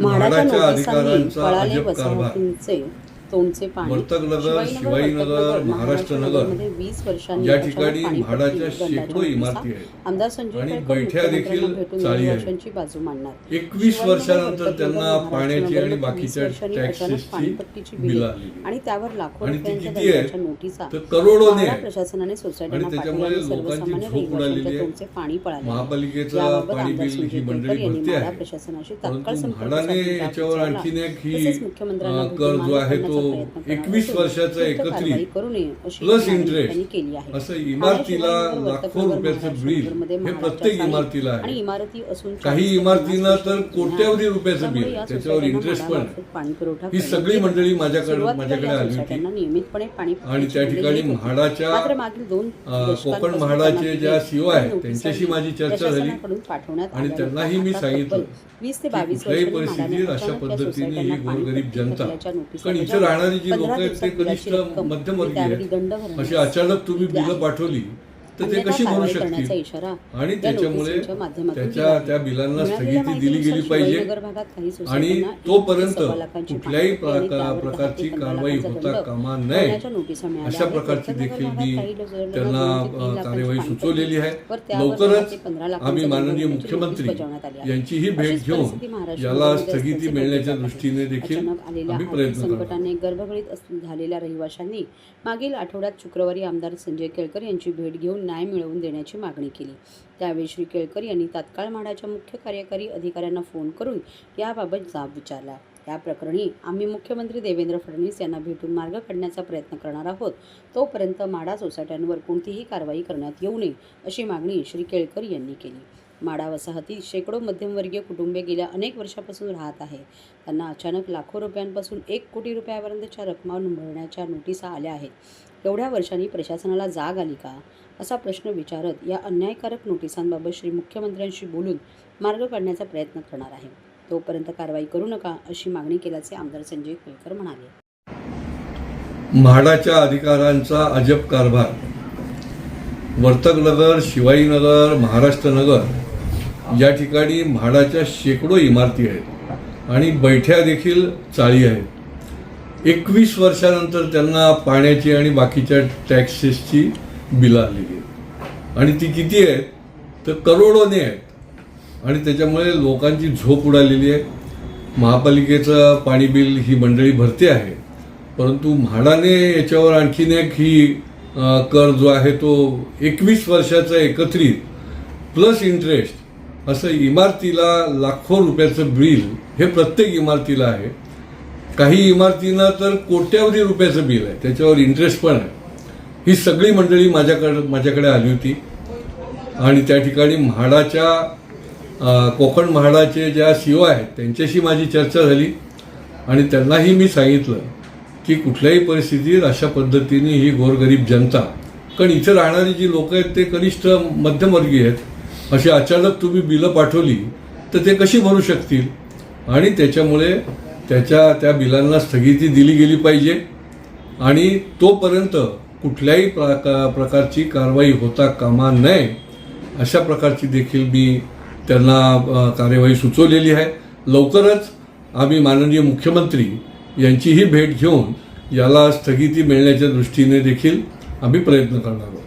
म्हाडाच्या नोटिसांनी पळाले वसाहतींचे तोंडचे पाणी महाराष्ट्रनगर महाराष्ट्रमध्ये वीस वर्षांनी या ठिकाणी म्हाडाच्या शेकडो. इमारती आहेत. आमदार संजय बैठ्या देखील. वर्षांची बाजू मांडणार. एकवीस वर्षानंतर त्यांना पाण्याची आणि बाकीच्या पाणीपट्टीची बिलं. आणि त्यावर लाखो रुपयांच्या नोटिसा. तर करोडोने. प्रशासनाने पाठवल्याने लोकांची सर्वसामान्य रहिवाशांच्या. तोंडचे पाणी पळाले. महापालिकेचं पाणी बिल ही मंडळी भरते आहे. प्रशासनाशी तात्काळ संपर्क साधून ही मुख्यमंत्र्यांना कर जो आहे तो काढण्याचा प्रयत्न करणार 21 असून वर्षाचा एकत्रित प्लस इंटरेस्ट असं इमारतीला लाखो रुपयाचं बिल हे प्रत्येक इमारतीला आणि आहे इमारती असून काही 40 ते इमारतींना 50 तर कोट्यावधी रुपयाचं बिल. त्याच्यावर इंटरेस्ट पण ही सगळी. मंडळी माझ्याकडे माझ्याकडे आली होती आणि त्या ठिकाणी. म्हाडाच्या कोकण म्हाडाचे ज्या CEO आहेत, त्यांच्याशी माझी चर्चा झाली. आणि त्यांनाही. मी सांगितलं तब्बल वीस ते की बावीस कुठल्याही परिस्थितीत अशा पद्धतीने ही गोरगरीब जनता कारण बजावल्या. राहणारी जी लोक आहेत ते कनिष्ठ मध्यमवर्गीय अशी अचानक तुम्ही बिलं. पाठवली तर ते कशी भरू शकतील इशारा आणि त्याच्यामुळे त्याच्या. त्या बिलांना स्थगिती दिली गेली पाहिजे आणि तोपर्यंत कुठल्याही प्रकारची कारवाई होता कामा नये अशा. प्रकारची देखील मी त्यांना कार्यवाही सुचवलेली आहे लवकरच आम्ही माननीय मुख्यमंत्री. यांचीही भेट घेऊन याला स्थगिती मिळण्याच्या. दृष्टीने देखील आम्ही प्रयत्न संकटाने गर्भगळीत झालेल्या रहिवाशांनी मागील आठवड्यात शुक्रवारी आमदार संजय केळकर यांची भेट घेऊन न्याय मिळवून देण्याची मागणी केली. त्यावेळी श्री केळकर यांनी तात्काळ म्हाडाच्या मुख्य कार्यकारी अधिकाऱ्यांना फोन करून याबाबत जाब विचारला. या प्रकरणी आम्ही मुख्यमंत्री देवेंद्र फडणवीस यांना भेटून मार्ग काढण्याचा प्रयत्न करणार आहोत. तोपर्यंत माडा सोसायट्यांवर कोणतीही कारवाई करण्यात येऊ नये अशी मागणी श्री केळकर यांनी केली. माडा वसाहतीत शेकडो मध्यमवर्गीय कुटुंबे गेल्या अनेक वर्षापासून राहत आहे. त्यांना अचानक लाखो रुपयांपासून एक कोटी रुपयापर्यंतच्या रकमा भरण्याच्या नोटिसा आल्या आहेत. एवढ्या वर्षांनी प्रशासनाला जाग आली का? असा प्रश्न विचारत या अन्यायकारक नोटिसांबाबत श्री मुख्यमंत्र्यांशी बोलून मार्ग काढण्याचा प्रयत्न करणार आहे. तोपर्यंत कारवाई करू नका अशी मागणी केल्याचे आमदार संजय केळकर म्हणाले. म्हाडाच्या अधिकारांचा अजब कारभार. वर्तकनगर शिवाईनगर महाराष्ट्रनगर या ठिकाणी म्हाडाच्या शेकडो इमारती आहेत आणि बैठ्या देखील चाळी आहेत. एकवीस वर्षानंतर त्यांना पाण्याची आणि बाकीच्या टॅक्सेसची बिलं आलेली आहेत. आणि ती किती आहेत? तर करोडोने आहेत. आणि त्याच्यामुळे लोकांची झोप उडालेली आहे. महापालिकेचं पाणी बिल ही मंडळी भरते आहे. परंतु म्हाडाने याच्यावर आणखीन एक ही कर जो आहे तो एकवीस वर्षाचा एकत्रित प्लस इंटरेस्ट असं इमारतीला लाखो रुपयाचं बिल हे प्रत्येक इमारतीला आहे. काही इमारतींना तर कोट्यावधी रुपयाचं बिल आहे. त्याच्यावर इंटरेस्ट पण आहे. ही सगळी मंडळी माझ्याकडे माझ्याकडे आली होती. आणि त्या ठिकाणी म्हाडाच्या कोकण म्हाडाचे ज्या सीओ आहेत त्यांच्याशी माझी चर्चा झाली आणि त्यांनाही मी सांगितलं की कुठल्याही परिस्थितीत अशा पद्धतीने ही गोरगरीब जनता कारण इथं राहणारी जी लोक आहेत ते कनिष्ठ मध्यमवर्गीय आहेत. अशी अचानक तुम्ही बिलं पाठवली तर ते कशी भरू शकतील? आणि त्याच्यामुळे त्याच्या त्या बिलांना स्थगिती दिली गेली पाहिजे. आणि तोपर्यंत कुठल्याही प्रका प्रकारची कारवाई होता कामा नये अशा प्रकारची देखील मी त्यांना कार्यवाही सुचवलेली आहे. लवकरच आम्ही माननीय मुख्यमंत्री यांचीही भेट घेऊन याला स्थगिती मिळण्याच्या दृष्टीने देखील आम्ही प्रयत्न करणार आहोत.